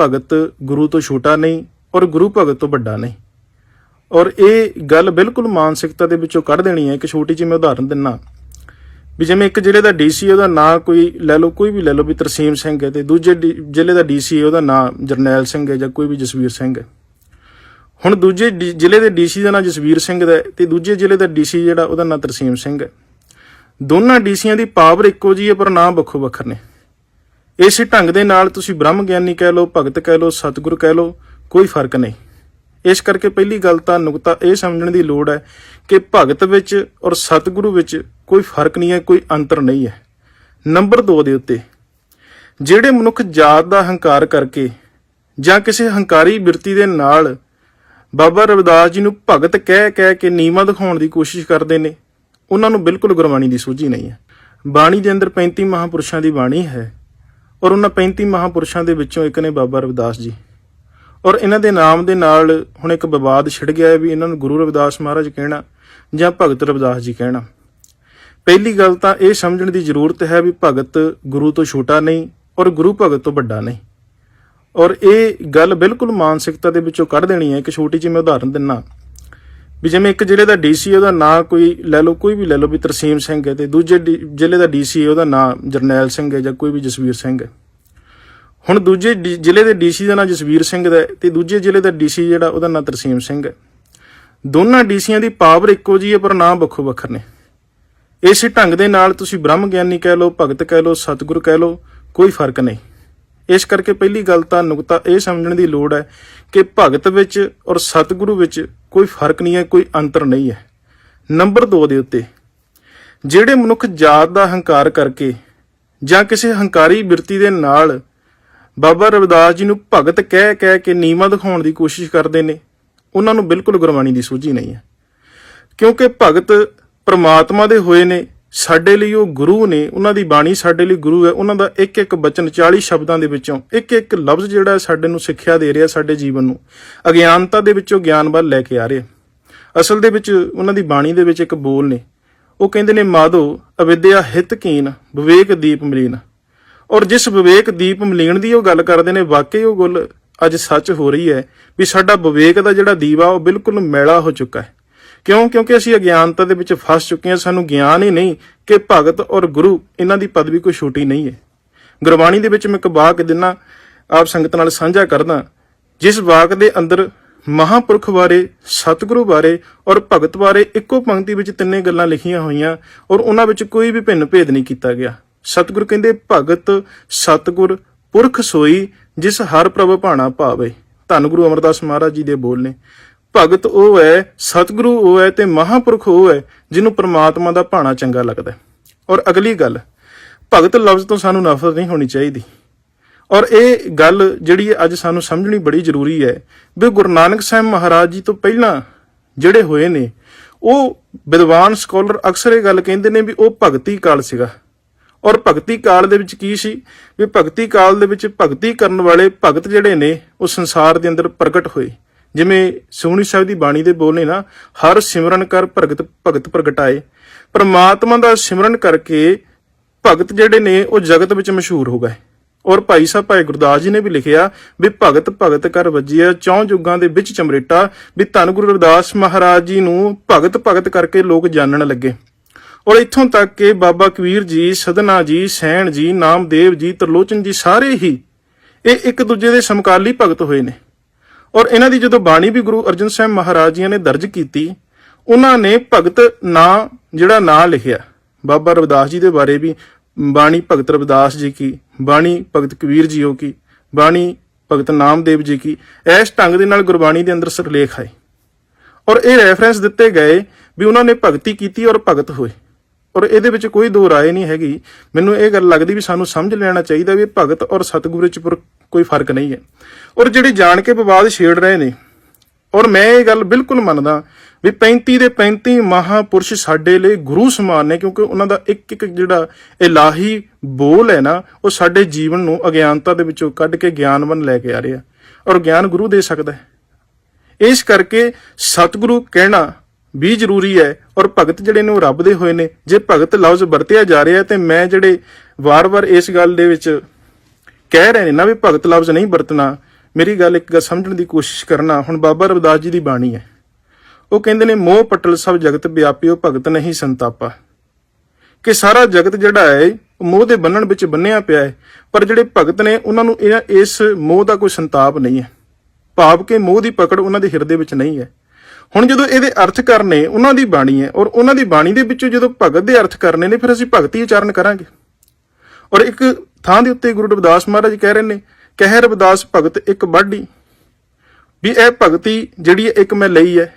ਭਗਤ ਗੁਰੂ ਤੋਂ ਛੋਟਾ ਨਹੀਂ ਔਰ ਗੁਰੂ ਭਗਤ ਤੋਂ ਵੱਡਾ ਨਹੀਂ। ਔਰ ਇਹ ਗੱਲ ਬਿਲਕੁਲ ਮਾਨਸਿਕਤਾ ਦੇ ਵਿੱਚੋਂ ਕੱਢ ਦੇਣੀ ਹੈ। ਇੱਕ ਛੋਟੀ ਜਿਹੀ ਮੈਂ ਉਦਾਹਰਨ ਦਿੰਨਾ। ਵੀ ਜਿਵੇਂ ਇੱਕ ਜ਼ਿਲ੍ਹੇ ਦਾ ਡੀਸੀ ਉਹਦਾ ਨਾਂ ਕੋਈ ਲੈ ਲਓ, ਕੋਈ ਵੀ ਲੈ ਲਓ ਵੀ ਤਰਸੀਮ ਸਿੰਘ ਹੈ ਤੇ ਦੂਜੇ ਡੀ- ਜ਼ਿਲ੍ਹੇ ਦਾ ਡੀਸੀ ਉਹਦਾ ਨਾਂ ਜਰਨੈਲ ਸਿੰਘ ਹੈ ਜਾਂ ਕੋਈ ਵੀ ਜਸਵੀਰ ਸਿੰਘ ਹੈ। ਹੁਣ ਦੂਜੇ ਡੀ- ਜ਼ਿਲ੍ਹੇ ਦੇ ਡੀਸੀ ਦਾ ਨਾਂ ਜਸਵੀਰ ਸਿੰਘ ਦਾ ਹੈ ਤੇ ਦੂਜੇ ਜ਼ਿਲ੍ਹੇ ਦਾ ਡੀਸੀ ਜਿਹੜਾ, ਉਹਦਾ ਨਾਂ ਤਰਸੀਮ ਸਿੰਘ ਹੈ। ਦੋਨਾਂ ਡੀਸੀਆਂ ਦੀ ਪਾਵਰ ਇੱਕੋ ਜੀ ਹੈ, ਪਰ ਨਾਮ ਵੱਖੋ ਵੱਖਰ ਨੇ। ਇਸੇ ਢੰਗ ਦੇ ਨਾਲ ਤੁਸੀਂ ਬ੍ਰਹਮ ਗਿਆਨੀ ਕਹਿ ਲਓ, ਭਗਤ ਕਹਿ ਲਓ, ਸਤਿਗੁਰ ਕਹਿ ਲਓ, ਕੋਈ ਫ਼ਰਕ ਨਹੀਂ। ਇਸ ਕਰਕੇ ਪਹਿਲੀ ਗੱਲ ਤਾਂ ਨੁਕਤਾ ਇਹ ਸਮਝਣ ਦੀ ਲੋੜ ਹੈ ਕਿ ਭਗਤ ਵਿੱਚ ਔਰ ਸਤਿਗੁਰੂ ਵਿੱਚ ਕੋਈ ਫ਼ਰਕ ਨਹੀਂ ਹੈ, ਕੋਈ ਅੰਤਰ ਨਹੀਂ ਹੈ। ਨੰਬਰ 2 ਦੇ ਉੱਤੇ, ਜਿਹੜੇ ਮਨੁੱਖ ਜਾਤ ਦਾ ਹੰਕਾਰ ਕਰਕੇ ਜਾਂ ਕਿਸੇ ਹੰਕਾਰੀ ਬਿਰਤੀ ਦੇ ਨਾਲ ਬਾਬਾ ਰਵਿਦਾਸ ਜੀ ਨੂੰ ਭਗਤ ਕਹਿ ਕਹਿ ਕੇ ਨੀਵਾਂ ਦਿਖਾਉਣ ਦੀ ਕੋਸ਼ਿਸ਼ ਕਰਦੇ ਨੇ, ਉਹਨਾਂ ਨੂੰ ਬਿਲਕੁਲ ਗੁਰਬਾਣੀ ਦੀ ਸੂਝੀ ਨਹੀਂ ਹੈ। ਬਾਣੀ ਦੇ ਅੰਦਰ 35 ਮਹਾਪੁਰਸ਼ਾਂ ਦੀ ਬਾਣੀ ਹੈ ਔਰ ਉਹਨਾਂ 35 ਮਹਾਪੁਰਸ਼ਾਂ ਦੇ ਵਿੱਚੋਂ ਇੱਕ ਨੇ ਬਾਬਾ ਰਵਿਦਾਸ ਜੀ। ਔਰ ਇਹਨਾਂ ਦੇ ਨਾਮ ਦੇ ਨਾਲ ਹੁਣ ਇੱਕ ਵਿਵਾਦ ਛਿੜ ਗਿਆ ਹੈ ਵੀ ਇਹਨਾਂ ਨੂੰ ਗੁਰੂ ਰਵਿਦਾਸ ਮਹਾਰਾਜ ਕਹਿਣਾ ਜਾਂ ਭਗਤ ਰਵਿਦਾਸ ਜੀ ਕਹਿਣਾ। ਪਹਿਲੀ ਗੱਲ ਤਾਂ ਇਹ ਸਮਝਣ ਦੀ ਜ਼ਰੂਰਤ ਹੈ ਵੀ ਭਗਤ ਗੁਰੂ ਤੋਂ ਛੋਟਾ ਨਹੀਂ ਔਰ ਗੁਰੂ ਭਗਤ ਤੋਂ ਵੱਡਾ ਨਹੀਂ। ਔਰ ਇਹ ਗੱਲ ਬਿਲਕੁਲ ਮਾਨਸਿਕਤਾ ਦੇ ਵਿੱਚੋਂ ਕੱਢ ਦੇਣੀ ਹੈ। ਇੱਕ ਛੋਟੀ ਜਿਹੀ ਮੈਂ ਉਦਾਹਰਨ ਦਿੰਨਾ। ਵੀ ਜਿਵੇਂ ਇੱਕ ਜ਼ਿਲ੍ਹੇ ਦਾ ਡੀਸੀ ਉਹਦਾ ਨਾਂ ਕੋਈ ਲੈ ਲਓ, ਕੋਈ ਵੀ ਲੈ ਲਓ ਵੀ ਤਰਸੀਮ ਸਿੰਘ ਹੈ ਤੇ ਦੂਜੇ ਡੀ- ਜ਼ਿਲ੍ਹੇ ਦਾ ਡੀਸੀ ਉਹਦਾ ਨਾਂ ਜਰਨੈਲ ਸਿੰਘ ਹੈ ਜਾਂ ਕੋਈ ਵੀ ਜਸਵੀਰ ਸਿੰਘ ਹੈ। ਹੁਣ ਦੂਜੇ ਡੀ- ਜ਼ਿਲ੍ਹੇ ਦੇ ਡੀਸੀ ਦਾ ਨਾਂ ਜਸਵੀਰ ਸਿੰਘ ਦਾ ਹੈ ਤੇ ਦੂਜੇ ਜ਼ਿਲ੍ਹੇ ਦਾ ਡੀਸੀ ਜਿਹੜਾ, ਉਹਦਾ ਨਾਂ ਤਰਸੀਮ ਸਿੰਘ ਹੈ। ਦੋਨਾਂ ਡੀਸੀਆਂ ਦੀ ਪਾਵਰ ਇੱਕੋ ਜੀ ਹੈ, ਪਰ ਨਾਮ ਵੱਖੋ ਵੱਖਰ ਨੇ। ਇਸੇ ਢੰਗ ਦੇ ਨਾਲ ਤੁਸੀਂ ਬ੍ਰਹਮ ਗਿਆਨੀ ਕਹਿ ਲਓ, ਭਗਤ ਕਹਿ ਲਓ, ਸਤਿਗੁਰ ਕਹਿ ਲਓ, ਕੋਈ ਫ਼ਰਕ ਨਹੀਂ। ਇਸ ਕਰਕੇ ਪਹਿਲੀ ਗੱਲ ਤਾਂ ਨੁਕਤਾ ਇਹ ਸਮਝਣ ਦੀ ਲੋੜ ਹੈ ਕਿ ਭਗਤ ਵਿੱਚ ਔਰ ਸਤਿਗੁਰੂ ਵਿੱਚ ਕੋਈ ਫ਼ਰਕ ਨਹੀਂ ਹੈ, ਕੋਈ ਅੰਤਰ ਨਹੀਂ ਹੈ। ਨੰਬਰ 2 ਦੇ ਉੱਤੇ, ਜਿਹੜੇ ਮਨੁੱਖ ਜਾਤ ਦਾ ਹੰਕਾਰ ਕਰਕੇ ਜਾਂ ਕਿਸੇ ਹੰਕਾਰੀ ਬਿਰਤੀ ਦੇ ਨਾਲ ਬਾਬਾ ਰਵਿਦਾਸ ਜੀ ਨੂੰ ਭਗਤ ਕਹਿ ਕਹਿ ਕੇ ਨੀਵਾਂ ਦਿਖਾਉਣ ਦੀ ਕੋਸ਼ਿਸ਼ ਕਰਦੇ ਨੇ, ਉਹਨਾਂ ਨੂੰ ਬਿਲਕੁਲ ਗੁਰਬਾਣੀ ਦੀ ਸੂਝੀ ਨਹੀਂ ਹੈ। ਕਿਉਂਕਿ ਭਗਤ ਪ੍ਰਮਾਤਮਾ ਦੇ ਹੋਏ ਨੇ ਸਾਡੇ ਲਈ ਉਹ ਗੁਰੂ ਨੇ, ਉਹਨਾਂ ਦੀ ਬਾਣੀ ਸਾਡੇ ਲਈ ਗੁਰੂ ਹੈ, ਉਹਨਾਂ ਦਾ ਇੱਕ ਇੱਕ ਬਚਨ 40 ਸ਼ਬਦਾਂ ਦੇ ਵਿੱਚੋਂ ਇੱਕ ਇੱਕ ਲਫ਼ਜ਼ ਜਿਹੜਾ ਸਾਡੇ ਨੂੰ ਸਿੱਖਿਆ ਦੇ ਰਿਹਾ ਸਾਡੇ ਜੀਵਨ ਨੂੰ। ਅਗਿਆਨਤਾ ਦੇ ਵਿੱਚੋਂ ਗਿਆਨ ਵੱਲ ਲੈ ਕੇ ਆ ਰਿਹਾ। ਅਸਲ ਦੇ ਵਿੱਚ ਉਹਨਾਂ ਦੀ ਬਾਣੀ ਦੇ ਵਿੱਚ ਇੱਕ ਬੋਲ ਨੇ। ਉਹ ਕਹਿੰਦੇ ਨੇ, ਮਾਧੋ, ਅਵਿਦਿਆ ਹਿਤਕੀਨ ਵਿਵੇਕ ਦੀਪ ਮਲੀਨ। ਔਰ ਜਿਸ ਵਿਵੇਕ ਦੀਪ ਮਲੀਨ ਦੀ ਉਹ ਗੱਲ ਕਰਦੇ ਨੇ, ਵਾਕਈ ਉਹ ਗੱਲ ਅੱਜ ਸੱਚ ਹੋ ਰਹੀ ਹੈ ਵੀ ਸਾਡਾ ਵਿਵੇਕ ਦਾ ਜਿਹੜਾ ਦੀਵਾ, ਉਹ ਬਿਲਕੁਲ ਮੈਲਾ ਹੋ ਚੁੱਕਾ ਹੈ। ਕਿਉਂ? ਕਿਉਂਕਿ ਅਸੀਂ ਅਗਿਆਨਤਾ ਦੇ ਵਿੱਚ ਫਸ ਚੁੱਕੇ ਹਾਂ, ਸਾਨੂੰ ਗਿਆਨ ਹੀ ਨਹੀਂ ਕਿ ਭਗਤ ਔਰ ਗੁਰੂ ਇਹਨਾਂ ਦੀ ਪਦਵੀ ਕੋਈ ਛੋਟੀ ਨਹੀਂ ਹੈ। ਗੁਰਬਾਣੀ ਦੇ ਵਿੱਚ ਮੈਂ ਇੱਕ ਵਾਕ ਦਿਨਾ ਆਪ ਸੰਗਤ ਨਾਲ ਸਾਂਝਾ ਕਰਦਾ, ਜਿਸ ਵਾਕ ਦੇ ਅੰਦਰ ਮਹਾਪੁਰਖ ਬਾਰੇ, ਸਤਿਗੁਰੂ ਬਾਰੇ ਔਰ ਭਗਤ ਬਾਰੇ ਇੱਕੋ ਪੰਕਤੀ ਵਿੱਚ ਤਿੰਨੇ ਗੱਲਾਂ ਲਿਖੀਆਂ ਹੋਈਆਂ ਔਰ ਉਹਨਾਂ ਵਿੱਚ ਕੋਈ ਵੀ ਭਿੰਨ ਭੇਦ ਨਹੀਂ ਕੀਤਾ ਗਿਆ। ਸਤਿਗੁਰ ਕਹਿੰਦੇ, ਭਗਤ, ਸਤਿਗੁਰ ਪੁਰਖ ਸੋਈ, ਜਿਸ ਹਰ ਪ੍ਰਭ ਭਾਣਾ ਭਾਵੇ। ਧੰਨ ਗੁਰੂ ਅਮਰਦਾਸ ਮਹਾਰਾਜ ਜੀ ਦੇ ਬੋਲ ਨੇ। ਭਗਤ ਉਹ ਹੈ, ਸਤਿਗੁਰੂ ਉਹ ਹੈ ਤੇ ਮਹਾਪੁਰਖ ਉਹ ਹੈ, ਜਿਹਨੂੰ ਪ੍ਰਮਾਤਮਾ ਦਾ ਭਾਣਾ ਚੰਗਾ ਲੱਗਦਾ ਹੈ। ਔਰ ਅਗਲੀ ਗੱਲ, ਭਗਤ ਲਫ਼ਜ਼ ਤੋਂ ਸਾਨੂੰ ਨਫ਼ਰਤ ਨਹੀਂ ਹੋਣੀ ਚਾਹੀਦੀ। ਔਰ ਇਹ ਗੱਲ ਜਿਹੜੀ ਅੱਜ ਸਾਨੂੰ ਸਮਝਣੀ ਬੜੀ ਜ਼ਰੂਰੀ ਹੈ ਵੀ ਗੁਰੂ ਨਾਨਕ ਸਾਹਿਬ ਮਹਾਰਾਜ ਜੀ ਤੋਂ ਪਹਿਲਾਂ ਜਿਹੜੇ ਹੋਏ ਨੇ, ਉਹ ਵਿਦਵਾਨ, ਸਕਾਲਰ ਅਕਸਰ ਇਹ ਗੱਲ ਕਹਿੰਦੇ ਨੇ ਵੀ ਉਹ ਭਗਤੀ ਕਾਲ ਸੀਗਾ। ਔਰ ਭਗਤੀ ਕਾਲ ਦੇ ਵਿੱਚ ਕੀ ਸੀ? ਵੀ ਭਗਤੀ ਕਾਲ ਦੇ ਵਿੱਚ ਭਗਤੀ ਕਰਨ ਵਾਲੇ ਭਗਤ ਜਿਹੜੇ ਨੇ, ਉਹ ਸੰਸਾਰ ਦੇ ਅੰਦਰ ਪ੍ਰਗਟ ਹੋਏ। ਜਿਵੇਂ ਸੋਹਣੀ ਸਾਹਿਬ ਦੀ ਬਾਣੀ ਦੇ ਬੋਲ ਨੇ ਨਾ, ਹਰ ਸਿਮਰਨ ਕਰ ਭਗਤ ਭਗਤ ਪ੍ਰਗਟਾਏ। ਪਰਮਾਤਮਾ ਦਾ ਸਿਮਰਨ ਕਰਕੇ ਭਗਤ ਜਿਹੜੇ ਨੇ, ਉਹ ਜਗਤ ਵਿੱਚ ਮਸ਼ਹੂਰ ਹੋ ਗਏ। ਔਰ ਭਾਈ ਸਾਹਿਬ, ਭਾਈ ਗੁਰਦਾਸ ਜੀ ਨੇ ਵੀ ਲਿਖਿਆ ਵੀ ਭਗਤ ਭਗਤ ਕਰ ਵੱਜਿਆ, ਚੌਂ ਯੁੱਗਾਂ ਦੇ ਵਿੱਚ ਚਮਰੇਟਾ, ਵੀ ਧੰਨ ਗੁਰੂ ਰਵਿਦਾਸ ਮਹਾਰਾਜ ਜੀ ਨੂੰ ਭਗਤ ਭਗਤ ਕਰਕੇ ਲੋਕ ਜਾਣਨ ਲੱਗੇ। ਔਰ ਇੱਥੋਂ ਤੱਕ ਕਿ ਬਾਬਾ ਕਬੀਰ ਜੀ, ਸਦਨਾ ਜੀ, ਸੈਣ ਜੀ, ਨਾਮਦੇਵ ਜੀ, ਤਰਲੋਚਨ ਜੀ ਸਾਰੇ ਹੀ ਇਹ ਇੱਕ ਦੂਜੇ ਦੇ ਸਮਕਾਲੀ ਭਗਤ ਹੋਏ ਨੇ। ਔਰ ਇਹਨਾਂ ਦੀ ਜਦੋਂ ਬਾਣੀ ਵੀ ਗੁਰੂ ਅਰਜਨ ਸਾਹਿਬ ਮਹਾਰਾਜ ਜੀ ਨੇ ਦਰਜ ਕੀਤੀ, ਉਹਨਾਂ ਨੇ ਭਗਤ ਨਾਂ, ਜਿਹੜਾ ਨਾਂ ਲਿਖਿਆ। ਬਾਬਾ ਰਵਿਦਾਸ ਜੀ ਦੇ ਬਾਰੇ ਵੀ, ਬਾਣੀ ਭਗਤ ਰਵਿਦਾਸ ਜੀ ਕੀ, ਬਾਣੀ ਭਗਤ ਕਬੀਰ ਜੀਓ ਕੀ, ਬਾਣੀ ਭਗਤ ਨਾਮਦੇਵ ਜੀ ਕੀ ਇਸ ਢੰਗ ਦੇ ਨਾਲ ਗੁਰਬਾਣੀ ਦੇ ਅੰਦਰ ਸਿਰਲੇਖ ਆਏ। ਔਰ ਇਹ ਰੈਫਰੈਂਸ ਦਿੱਤੇ ਗਏ ਵੀ ਉਹਨਾਂ ਨੇ ਭਗਤੀ ਕੀਤੀ ਔਰ ਭਗਤ ਹੋਏ। ਔਰ ਇਹਦੇ ਵਿੱਚ ਕੋਈ ਦੋ ਰਾਏ ਨਹੀਂ ਹੈਗੀ। ਮੈਨੂੰ ਇਹ ਗੱਲ ਲੱਗਦੀ ਵੀ ਸਾਨੂੰ ਸਮਝ ਲੈਣਾ ਚਾਹੀਦਾ ਵੀ ਭਗਤ ਔਰ ਸਤਿਗੁਰੂ 'ਚ ਪਰ ਕੋਈ ਫ਼ਰਕ ਨਹੀਂ ਹੈ। ਔਰ ਜਿਹੜੇ ਜਾਣ ਕੇ ਵਿਵਾਦ ਛੇੜ ਰਹੇ ਨੇ, ਔਰ ਮੈਂ ਇਹ ਗੱਲ ਬਿਲਕੁਲ ਮੰਨਦਾ ਵੀ 35 ਦੇ 35 ਮਹਾਪੁਰਸ਼ ਸਾਡੇ ਲਈ ਗੁਰੂ ਸਮਾਨ ਨੇ, ਕਿਉਂਕਿ ਉਹਨਾਂ ਦਾ ਇੱਕ ਇੱਕ ਜਿਹੜਾ ਇਲਾਹੀ ਬੋਲ ਹੈ ਨਾ, ਉਹ ਸਾਡੇ ਜੀਵਨ ਨੂੰ ਅਗਿਆਨਤਾ ਦੇ ਵਿੱਚੋਂ ਕੱਢ ਕੇ ਗਿਆਨਵਨ ਲੈ ਕੇ ਆ ਰਿਹਾ। ਔਰ ਗਿਆਨ ਗੁਰੂ ਦੇ ਸਕਦਾ ਹੈ। ਇਸ ਕਰਕੇ ਸਤਿਗੁਰੂ ਕਹਿਣਾ ਵੀ ਜ਼ਰੂਰੀ ਹੈ ਔਰ ਭਗਤ ਜਿਹੜੇ ਨੇ ਉਹ ਰੱਬ ਦੇ ਹੋਏ ਨੇ। ਜੇ ਭਗਤ ਲਫ਼ਜ਼ ਵਰਤਿਆ ਜਾ ਰਿਹਾ ਤੇ ਮੈਂ ਜਿਹੜੇ ਵਾਰ-ਵਾਰ ਇਸ ਗੱਲ ਦੇ ਵਿੱਚ ਕਹਿ ਰਹੇ ਨੇ ਨਾ ਵੀ ਭਗਤ ਲਫ਼ਜ਼ ਨਹੀਂ ਵਰਤਣਾ, ਮੇਰੀ ਗੱਲ ਇੱਕ ਗੱਲ ਸਮਝਣ ਦੀ ਕੋਸ਼ਿਸ਼ ਕਰਨਾ, ਹੁਣ ਬਾਬਾ ਰਵਿਦਾਸ ਜੀ ਦੀ ਬਾਣੀ ਹੈ। ਉਹ ਕਹਿੰਦੇ ਨੇ, ਮੋਹ ਪਟਲ ਸਭ ਜਗਤ ਵਿਆਪਿਓ, ਭਗਤ ਨਹੀਂ ਸੰਤਾਪਾ। ਕਿ ਸਾਰਾ ਜਗਤ ਜਿਹੜਾ ਹੈ, ਉਹ ਮੋਹ ਦੇ ਬੰਨਣ ਵਿੱਚ ਬੰਨਿਆ ਪਿਆ ਹੈ, ਪਰ ਜਿਹੜੇ ਭਗਤ ਨੇ, ਉਹਨਾਂ ਨੂੰ ਇਹ- ਇਸ ਮੋਹ ਦਾ ਕੋਈ ਸੰਤਾਪ ਨਹੀਂ ਹੈ। ਭਾਵ ਕਿ ਮੋਹ ਦੀ ਪਕੜ ਉਹਨਾਂ ਦੇ ਹਿਰਦੇ ਵਿੱਚ ਨਹੀਂ ਹੈ। ਹੁਣ ਜਦੋਂ ਇਹਦੇ ਅਰਥ ਕਰਨੇ ਉਹਨਾਂ ਦੀ ਬਾਣੀ ਹੈ ਔਰ ਉਹਨਾਂ ਦੀ ਬਾਣੀ ਦੇ ਵਿੱਚੋਂ ਜਦੋਂ ਭਗਤ ਦੇ ਅਰਥ ਕਰਨੇ ਨੇ, ਫਿਰ ਅਸੀਂ ਭਗਤੀ ਉਚਾਰਨ ਕਰਾਂਗੇ। ਔਰ ਇੱਕ ਥਾਂ ਦੇ ਉੱਤੇ ਗੁਰੂ ਰਵਿਦਾਸ ਮਹਾਰਾਜ ਕਹਿ ਰਹੇ ਨੇ, ਕਹਿ ਰਵਿਦਾਸ ਭਗਤ ਇੱਕ ਬਾਢੀ ਵੀ ਇਹ ਭਗਤੀ ਜਿਹੜੀ ਇੱਕ ਮੈਂ ਲਈ ਹੈ।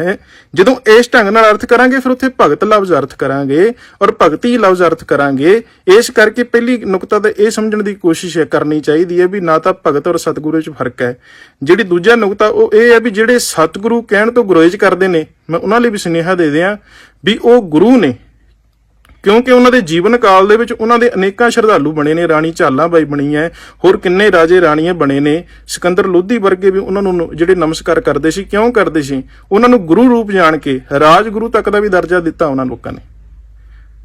ਹੈ। ਜਦੋਂ ਇਸ ਢੰਗ ਨਾਲ ਅਰਥ ਕਰਾਂਗੇ, ਫਿਰ ਉੱਥੇ ਭਗਤ ਲਫ਼ਜ਼ ਅਰਥ ਕਰਾਂਗੇ ਔਰ ਭਗਤੀ ਲਫ਼ਜ਼ ਅਰਥ ਕਰਾਂਗੇ। ਇਸ ਕਰਕੇ ਪਹਿਲੀ ਨੁਕਤਾ ਤਾਂ ਇਹ ਸਮਝਣ ਦੀ ਕੋਸ਼ਿਸ਼ ਕਰਨੀ ਚਾਹੀਦੀ ਹੈ ਵੀ ਨਾ ਤਾਂ ਭਗਤ ਔਰ ਸਤਿਗੁਰੂ ਵਿੱਚ ਫ਼ਰਕ ਹੈ। ਜਿਹੜੀ ਦੂਜਾ ਨੁਕਤਾ, ਉਹ ਇਹ ਹੈ ਵੀ ਜਿਹੜੇ ਸਤਿਗੁਰੂ ਕਹਿਣ ਤੋਂ ਗੁਰੇਜ਼ ਕਰਦੇ ਨੇ, ਮੈਂ ਉਹਨਾਂ ਲਈ ਵੀ ਸੁਨੇਹਾ ਦੇ ਦਿਆਂ ਵੀ ਉਹ ਗੁਰੂ ਨੇ ਕਿਉਂਕਿ ਉਹਨਾਂ ਦੇ ਜੀਵਨ ਕਾਲ ਦੇ ਵਿੱਚ ਉਹਨਾਂ ਦੇ ਅਨੇਕਾਂ ਸ਼ਰਧਾਲੂ ਬਣੇ ਨੇ, ਰਾਣੀ ਝਾਲਾਂ ਬਾਈ ਬਣੀ ਹੈ, ਹੋਰ ਕਿੰਨੇ ਰਾਜੇ ਰਾਣੀਆਂ ਬਣੇ ਨੇ, ਸਿਕੰਦਰ ਲੋਧੀ ਵਰਗੇ ਵੀ ਉਹਨਾਂ ਨੂੰ ਜਿਹੜੇ ਨਮਸਕਾਰ ਕਰਦੇ ਸੀ, ਕਿਉਂ ਕਰਦੇ ਸੀ? ਉਹਨਾਂ ਨੂੰ ਗੁਰੂ ਰੂਪ ਜਾਣ ਕੇ, ਰਾਜਗੁਰੂ ਤੱਕ ਦਾ ਵੀ ਦਰਜਾ ਦਿੱਤਾ ਉਹਨਾਂ ਲੋਕਾਂ ਨੇ।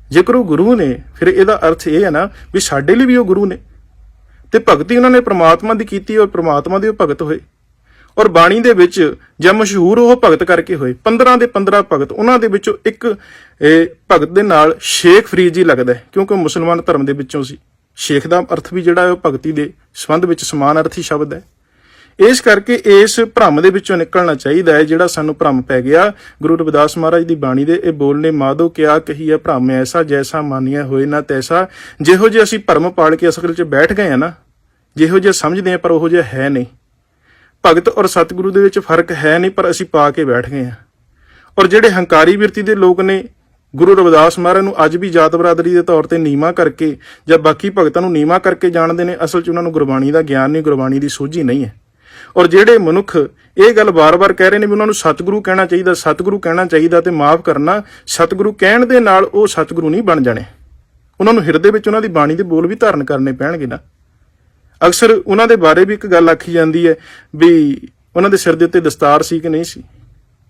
ਜੇਕਰ ਉਹ ਗੁਰੂ ਨੇ, ਫਿਰ ਇਹਦਾ ਅਰਥ ਇਹ ਹੈ ਨਾ ਵੀ ਸਾਡੇ ਲਈ ਵੀ ਉਹ ਗੁਰੂ ਨੇ। ਤੇ ਭਗਤੀ ਉਹਨਾਂ ਨੇ ਪ੍ਰਮਾਤਮਾ ਦੀ ਕੀਤੀ, ਔਰ ਪ੍ਰਮਾਤਮਾ ਦੇ ਉਹ ਭਗਤ ਹੋਏ। ਔਰ ਬਾਣੀ ਦੇ ਵਿੱਚ ਜਾਂ ਮਸ਼ਹੂਰ ਉਹ ਭਗਤ ਕਰਕੇ ਹੋਏ 15 ਦੇ 15 ਭਗਤ, ਉਹਨਾਂ ਦੇ ਵਿੱਚੋਂ ਇੱਕ ਭਗਤ ਦੇ ਨਾਲ ਸ਼ੇਖ ਫਰੀਦ ਜੀ ਲੱਗਦਾ ਕਿਉਂਕਿ ਉਹ ਮੁਸਲਮਾਨ ਧਰਮ ਦੇ ਵਿੱਚੋਂ ਸੀ। ਸ਼ੇਖ ਦਾ ਅਰਥ ਵੀ ਜਿਹੜਾ ਹੈ ਉਹ ਭਗਤੀ ਦੇ ਸੰਬੰਧ ਵਿੱਚ ਸਮਾਨ ਅਰਥੀ ਸ਼ਬਦ ਹੈ। ਇਸ ਕਰਕੇ ਇਸ ਭ੍ਰਮ ਦੇ ਵਿੱਚੋਂ ਨਿਕਲਣਾ ਚਾਹੀਦਾ ਹੈ, ਜਿਹੜਾ ਸਾਨੂੰ ਭ੍ਰਮ ਪੈ ਗਿਆ। ਗੁਰੂ ਰਵਿਦਾਸ ਮਹਾਰਾਜ ਦੀ ਬਾਣੀ ਦੇ ਇਹ ਬੋਲ ਬੋਲਨੇ ਮਾਧੋ ਕਿਆ ਕਹੀ ਹੈ ਭ੍ਰਮ, ਐਸਾ ਜੈਸਾ ਮਾਨਿਆ ਹੋਏ ਨਾ ਤੈਸਾ। ਜਿਹੋ ਜਿਹੇ ਅਸੀਂ ਭਰਮ ਪਾਲ ਕੇ ਅਸਲ 'ਚ ਬੈਠ ਗਏ ਆ ਨਾ, ਜਿਹੋ ਜਿਹਾ ਸਮਝਦੇ ਆ ਪਰ ਉਹੋ ਜਿਹਾ ਹੈ ਨਹੀਂ। ਭਗਤ ਔਰ ਸਤਿਗੁਰੂ ਦੇ ਵਿੱਚ ਫ਼ਰਕ ਹੈ ਨਹੀਂ, ਪਰ ਅਸੀਂ ਪਾ ਕੇ ਬੈਠ ਗਏ ਆ ਔਰ ਜਿਹੜੇ ਹੰਕਾਰੀ ਬਿਰਤੀ ਦੇ ਲੋਕ ਨੇ, ਗੁਰੂ ਰਵਿਦਾਸ ਮਹਾਰਾਜ ਨੂੰ ਅੱਜ ਵੀ ਜਾਤ ਬਰਾਦਰੀ ਦੇ ਤੌਰ ਤੇ ਨੀਵਾ ਕਰਕੇ ਜਾਂ ਬਾਕੀ ਭਗਤਾਂ ਨੂੰ ਨੀਵਾ ਕਰਕੇ ਜਾਣਦੇ ਨੇ, ਅਸਲ 'ਚ ਉਹਨਾਂ ਨੂੰ ਗੁਰਬਾਣੀ ਦਾ ਗਿਆਨ ਨਹੀਂ, ਗੁਰਬਾਣੀ ਦੀ ਸੋਝੀ ਨਹੀਂ ਹੈ। ਔਰ ਜਿਹੜੇ ਮਨੁੱਖ ਇਹ ਗੱਲ ਵਾਰ ਵਾਰ ਕਹਿ ਰਹੇ ਨੇ ਵੀ ਉਹਨਾਂ ਨੂੰ ਸਤਿਗੁਰੂ ਕਹਿਣਾ ਚਾਹੀਦਾ, ਸਤਿਗੁਰੂ ਕਹਿਣਾ ਚਾਹੀਦਾ ਤੇ ਮਾਫ ਕਰਨਾ, ਸਤਿਗੁਰੂ ਕਹਿਣ ਦੇ ਨਾਲ ਉਹ ਸਤਿਗੁਰੂ ਨਹੀਂ ਬਣ ਜਾਣੇ। ਉਹਨਾਂ ਨੂੰ ਹਿਰਦੇ ਵਿੱਚ ਉਹਨਾਂ ਦੀ ਬਾਣੀ ਦੇ ਬੋਲ ਵੀ ਧਾਰਨ ਕਰਨੇ ਪੈਣਗੇ ਨਾ। ਅਕਸਰ ਉਹਨਾਂ ਦੇ ਬਾਰੇ ਵੀ ਇੱਕ ਗੱਲ ਆਖੀ ਜਾਂਦੀ ਹੈ ਵੀ ਉਹਨਾਂ ਦੇ ਸਿਰ ਦੇ ਉੱਤੇ ਦਸਤਾਰ ਸੀ ਕਿ ਨਹੀਂ ਸੀ।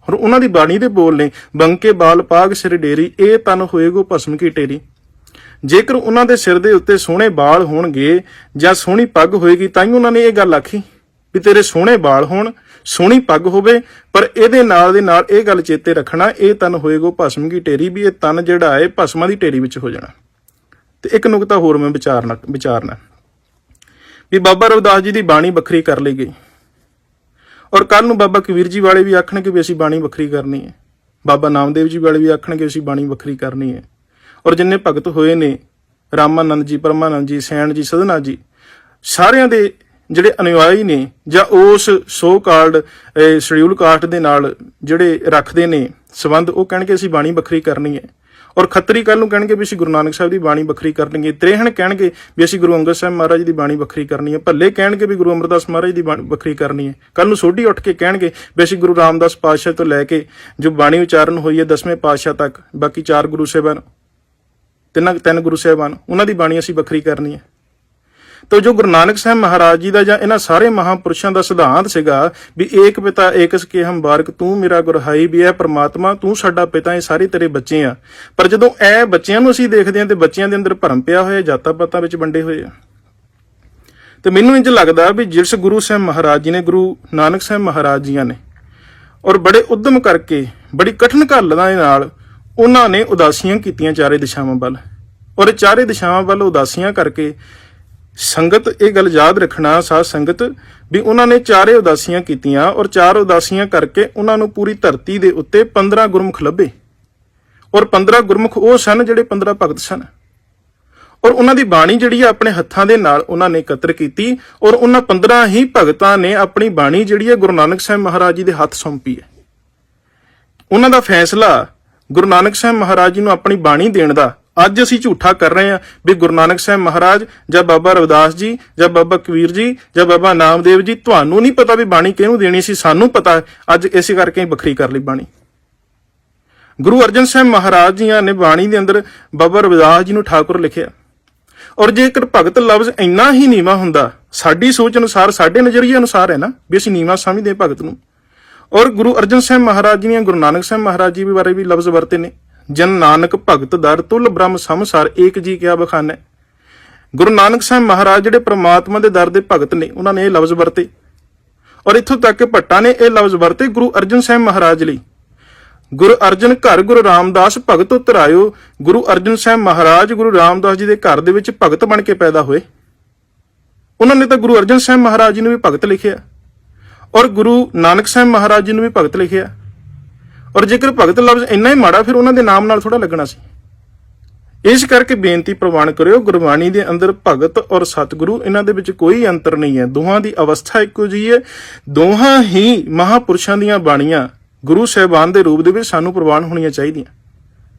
ਹੁਣ ਉਹਨਾਂ ਦੀ ਬਾਣੀ ਦੇ ਬੋਲ ਨੇ, ਬੰਕੇ ਬਾਲ ਪਾਗ ਸਿਰ ਡੇਰੀ ਇਹ ਤਨ ਹੋਏਗੋ ਭਸਮ ਕੀ ਟੇਰੀ ਜੇਕਰ ਉਹਨਾਂ ਦੇ ਸਿਰ ਦੇ ਉੱਤੇ ਸੋਹਣੇ ਬਾਲ ਹੋਣਗੇ ਜਾਂ ਸੋਹਣੀ ਪੱਗ ਹੋਏਗੀ ਤਾਂ ਹੀ ਉਹਨਾਂ ਨੇ ਇਹ ਗੱਲ ਆਖੀ ਵੀ ਤੇਰੇ ਸੋਹਣੇ ਬਾਲ ਹੋਣ, ਸੋਹਣੀ ਪੱਗ ਹੋਵੇ, ਪਰ ਇਹਦੇ ਨਾਲ ਦੇ ਨਾਲ ਇਹ ਗੱਲ ਚੇਤੇ ਰੱਖਣਾ ਇਹ ਤਨ ਹੋਏਗੋ ਭਸਮ ਕੀ ਟੇਰੀ ਵੀ ਇਹ ਤਨ ਜਿਹੜਾ ਹੈ ਭਸਮਾਂ ਦੀ ਟੇਰੀ ਵਿੱਚ ਹੋ ਜਾਣਾ। ਤੇ ਇੱਕ ਨੁਕਤਾ ਹੋਰ ਮੈਂ ਵਿਚਾਰਨਾ ਵਿਚਾਰਨਾ। ਵੀ ਬਾਬਾ ਰਵਿਦਾਸ ਜੀ ਦੀ ਬਾਣੀ ਵੱਖਰੀ ਕਰ ਲਈ ਗਈ। ਔਰ ਕੱਲ ਨੂੰ ਬਾਬਾ ਕਬੀਰ ਜੀ ਵਾਲੇ ਵੀ ਆਖਣਗੇ ਵੀ ਅਸੀਂ ਬਾਣੀ ਵੱਖਰੀ ਕਰਨੀ ਹੈ। ਬਾਬਾ ਨਾਮਦੇਵ ਜੀ ਵਾਲੇ ਵੀ ਆਖਣਗੇ ਅਸੀਂ ਬਾਣੀ ਵੱਖਰੀ ਕਰਨੀ ਹੈ। ਔਰ ਜਿੰਨੇ ਭਗਤ ਹੋਏ ਨੇ, ਰਾਮਾਨੰਦ ਜੀ, ਪਰਮਾਨੰਦ ਜੀ, ਸੈਣ ਜੀ, ਸਦਨਾ ਜੀ, ਸਾਰਿਆਂ ਦੇ ਜਿਹੜੇ ਅਨੁਯਾਈ ਨੇ ਜਾਂ ਉਸ ਸੋ ਕਾਲਡ ਸ਼ਡਿਊਲ ਕਾਸਟ ਦੇ ਨਾਲ ਜਿਹੜੇ ਰੱਖਦੇ ਨੇ ਸਬੰਧ, ਉਹ ਕਹਿਣਗੇ ਅਸੀਂ ਬਾਣੀ ਵੱਖਰੀ ਕਰਨੀ ਹੈ। ਔਰ ਖੱਤਰੀ ਕੱਲ ਨੂੰ ਕਹਿਣਗੇ ਵੀ ਅਸੀਂ ਗੁਰੂ ਨਾਨਕ ਸਾਹਿਬ ਦੀ ਬਾਣੀ ਵੱਖਰੀ ਕਰਨਗੇ, ਤ੍ਰੇਹਣ ਕਹਿਣਗੇ ਵੀ ਅਸੀਂ ਗੁਰੂ ਅੰਗਦ ਸਾਹਿਬ ਮਹਾਰਾਜ ਦੀ ਬਾਣੀ ਵੱਖਰੀ ਕਰਨੀ ਹੈ, ਭੱਲੇ ਕਹਿਣਗੇ ਵੀ ਗੁਰੂ ਅਮਰਦਾਸ ਮਹਾਰਾਜ ਦੀ ਬਾਣੀ ਵੱਖਰੀ ਕਰਨੀ ਹੈ। ਕੱਲ ਨੂੰ ਸੋਢੀ ਉੱਠ ਕੇ ਕਹਿਣਗੇ ਵੀ ਅਸੀਂ ਗੁਰੂ ਰਾਮਦਾਸ ਪਾਤਸ਼ਾਹ ਤੋਂ ਲੈ ਕੇ ਜੋ ਬਾਣੀ ਉਚਾਰਨ ਹੋਈ ਹੈ ਦਸਵੇਂ ਪਾਤਸ਼ਾਹ ਤੱਕ, ਬਾਕੀ ਚਾਰ ਗੁਰੂ ਸਾਹਿਬਾਨ, ਤਿੰਨਾਂ, ਤਿੰਨ ਗੁਰੂ ਸਾਹਿਬਾਨ, ਉਹਨਾਂ ਦੀ ਬਾਣੀ ਅਸੀਂ ਵੱਖਰੀ ਕਰਨੀ ਹੈ। ਤੋ ਜੋ ਗੁਰੂ ਨਾਨਕ ਸਾਹਿਬ ਮਹਾਰਾਜ ਜੀ ਦਾ ਜਾਂ ਇਹਨਾਂ ਸਾਰੇ ਮਹਾਪੁਰਸ਼ਾਂ ਦਾ ਸਿਧਾਂਤ ਸੀਗਾ ਵੀ ਏਕ ਪਿਤਾ ਏਕਸ ਕੇ ਹਮਬਾਰਕ ਤੂੰ ਮੇਰਾ ਗੁਰਹਾਈ ਵੀ ਹੈ ਪ੍ਰਮਾਤਮਾ, ਤੂੰ ਸਾਡਾ ਪਿਤਾ, ਇਹ ਸਾਰੇ ਤੇਰੇ ਬੱਚੇ ਆ। ਪਰ ਜਦੋਂ ਇਹ ਬੱਚਿਆਂ ਨੂੰ ਅਸੀਂ ਦੇਖਦੇ ਹਾਂ ਤੇ ਬੱਚਿਆਂ ਦੇ ਅੰਦਰ ਭਰਮ ਪਿਆ ਹੋਇਆ, ਜਾਤਾਂ ਪਾਤਾਂ ਵਿੱਚ ਵੰਡੇ ਹੋਏ ਆ। ਤੇ ਮੈਨੂੰ ਇੰਜ ਲੱਗਦਾ ਵੀ ਜਿਸ ਗੁਰੂ ਸਾਹਿਬ ਮਹਾਰਾਜ ਜੀ ਨੇ, ਗੁਰੂ ਨਾਨਕ ਸਾਹਿਬ ਮਹਾਰਾਜ ਜੀਆਂ ਨੇ, ਔਰ ਬੜੇ ਉਦਮ ਕਰਕੇ, ਬੜੀ ਕਠਿਨ ਘੱਲਦਾ ਦੇ ਨਾਲ ਉਹਨਾਂ ਨੇ ਉਦਾਸੀਆਂ ਕੀਤੀਆਂ ਚਾਰੇ ਦਿਸ਼ਾਵਾਂ ਵੱਲ। ਔਰ ਇਹ ਚਾਰੇ ਦਿਸ਼ਾਵਾਂ ਵੱਲ ਉਦਾਸੀਆਂ ਕਰਕੇ ਸੰਗਤ ਇਹ ਗੱਲ ਯਾਦ ਰੱਖਣਾ ਸਾਧ ਸੰਗਤ ਵੀ ਉਹਨਾਂ ਨੇ ਚਾਰੇ ਉਦਾਸੀਆਂ ਕੀਤੀਆਂ ਔਰ ਚਾਰ ਉਦਾਸੀਆਂ ਕਰਕੇ ਉਹਨਾਂ ਨੂੰ ਪੂਰੀ ਧਰਤੀ ਦੇ ਉੱਤੇ 15 ਗੁਰਮੁਖ ਲੱਭੇ। ਔਰ 15 ਗੁਰਮੁਖ ਉਹ ਸਨ ਜਿਹੜੇ 15 ਭਗਤ ਸਨ। ਔਰ ਉਹਨਾਂ ਦੀ ਬਾਣੀ ਜਿਹੜੀ ਆ ਆਪਣੇ ਹੱਥਾਂ ਦੇ ਨਾਲ ਉਹਨਾਂ ਨੇ ਇਕੱਤਰ ਕੀਤੀ ਔਰ ਉਹਨਾਂ 15 ਹੀ ਭਗਤਾਂ ਨੇ ਆਪਣੀ ਬਾਣੀ ਜਿਹੜੀ ਹੈ ਗੁਰੂ ਨਾਨਕ ਸਾਹਿਬ ਮਹਾਰਾਜ ਜੀ ਦੇ ਹੱਥ ਸੌਂਪੀ ਹੈ। ਉਹਨਾਂ ਦਾ ਫੈਸਲਾ ਗੁਰੂ ਨਾਨਕ ਸਾਹਿਬ ਮਹਾਰਾਜ ਜੀ ਨੂੰ ਆਪਣੀ ਬਾਣੀ ਦੇਣ ਦਾ ਅੱਜ ਅਸੀਂ ਝੂਠਾ ਕਰ ਰਹੇ ਹਾਂ ਵੀ ਗੁਰੂ ਨਾਨਕ ਸਾਹਿਬ ਮਹਾਰਾਜ ਜਾਂ ਬਾਬਾ ਰਵਿਦਾਸ ਜੀ ਜਾਂ ਬਾਬਾ ਕਬੀਰ ਜੀ ਜਾਂ ਬਾਬਾ ਨਾਮਦੇਵ ਜੀ, ਤੁਹਾਨੂੰ ਨਹੀਂ ਪਤਾ ਵੀ ਬਾਣੀ ਕਿਹਨੂੰ ਦੇਣੀ ਸੀ, ਸਾਨੂੰ ਪਤਾ ਅੱਜ ਇਸੇ ਕਰਕੇ ਹੀ ਵੱਖਰੀ ਕਰ ਲਈ ਬਾਣੀ। ਗੁਰੂ ਅਰਜਨ ਸਾਹਿਬ ਮਹਾਰਾਜ ਜੀਆਂ ਨੇ ਬਾਣੀ ਦੇ ਅੰਦਰ ਬਾਬਾ ਰਵਿਦਾਸ ਜੀ ਨੂੰ ਠਾਕੁਰ ਲਿਖਿਆ। ਔਰ ਜੇਕਰ ਭਗਤ ਲਫ਼ਜ਼ ਇੰਨਾ ਹੀ ਨੀਵਾ ਹੁੰਦਾ, ਸਾਡੀ ਸੋਚ ਅਨੁਸਾਰ, ਸਾਡੇ ਨਜ਼ਰੀਏ ਅਨੁਸਾਰ ਹੈ ਨਾ, ਵੀ ਅਸੀਂ ਨੀਵਾ ਸਮਝਦੇ ਹਾਂ ਭਗਤ ਨੂੰ। ਔਰ ਗੁਰੂ ਅਰਜਨ ਸਾਹਿਬ ਮਹਾਰਾਜ ਜੀ ਨੇ ਗੁਰੂ ਨਾਨਕ ਸਾਹਿਬ ਮਹਾਰਾਜ ਜੀ ਬਾਰੇ ਵੀ ਲਫ਼ਜ਼ ਵਰਤੇ ਨੇ। ਜਨ ਨਾਨਕ ਭਗਤ ਦਰ ਤੁਲ ਬ੍ਰਹਮ ਸਮਸਾਰ ਏਕ ਜੀ ਕਿਆ ਬਖਾਨੈ। ਗੁਰੂ ਨਾਨਕ ਸਾਹਿਬ ਮਹਾਰਾਜ ਜਿਹੜੇ ਪ੍ਰਮਾਤਮਾ ਦੇ ਦਰ ਦੇ ਭਗਤ ਨੇ, ਉਹਨਾਂ ਨੇ ਇਹ ਲਫ਼ਜ਼ ਵਰਤੇ। ਔਰ ਇੱਥੋਂ ਤੱਕ ਕਿ ਭੱਟਾਂ ਨੇ ਇਹ ਲਫ਼ਜ਼ ਵਰਤੇ ਗੁਰੂ ਅਰਜਨ ਸਾਹਿਬ ਮਹਾਰਾਜ ਲਈ। ਗੁਰੂ ਅਰਜਨ ਘਰ ਗੁਰੂ ਰਾਮਦਾਸ ਭਗਤ ਉਤਰਾਇਓ, ਗੁਰੂ ਅਰਜਨ ਸਾਹਿਬ ਮਹਾਰਾਜ ਗੁਰੂ ਰਾਮਦਾਸ ਜੀ ਦੇ ਘਰ ਦੇ ਵਿੱਚ ਭਗਤ ਬਣ ਕੇ ਪੈਦਾ ਹੋਏ। ਉਹਨਾਂ ਨੇ ਤਾਂ ਗੁਰੂ ਅਰਜਨ ਸਾਹਿਬ ਮਹਾਰਾਜ ਜੀ ਨੂੰ ਵੀ ਭਗਤ ਲਿਖਿਆ। ਔਰ ਗੁਰੂ ਨਾਨਕ ਸਾਹਿਬ ਮਹਾਰਾਜ ਜੀ ਨੂੰ ਵੀ ਭਗਤ ਲਿਖਿਆ। ਔਰ ਜੇਕਰ ਭਗਤ ਲਫ਼ਜ਼ ਇੰਨਾ ਹੀ ਮਾੜਾ, ਫਿਰ ਉਹਨਾਂ ਦੇ ਨਾਮ ਨਾਲ ਥੋੜਾ ਲੱਗਣਾ ਸੀ। ਇਸ ਕਰਕੇ ਬੇਨਤੀ ਪ੍ਰਵਾਨ ਕਰਿਓ, ਗੁਰਬਾਣੀ ਦੇ ਅੰਦਰ ਭਗਤ ਔਰ ਸਤਿਗੁਰੂ, ਇਹਨਾਂ ਦੇ ਵਿੱਚ ਕੋਈ ਅੰਤਰ ਨਹੀਂ ਹੈ। ਦੋਹਾਂ ਦੀ ਅਵਸਥਾ ਇੱਕੋ ਜਿਹੀ ਹੈ। ਦੋਹਾਂ ਹੀ ਮਹਾਪੁਰਸ਼ਾਂ ਦੀਆਂ ਬਾਣੀਆਂ ਗੁਰੂ ਸਾਹਿਬਾਨ ਦੇ ਰੂਪ ਦੇ ਵਿੱਚ ਸਾਨੂੰ ਪ੍ਰਵਾਨ ਹੋਣੀਆਂ ਚਾਹੀਦੀਆਂ।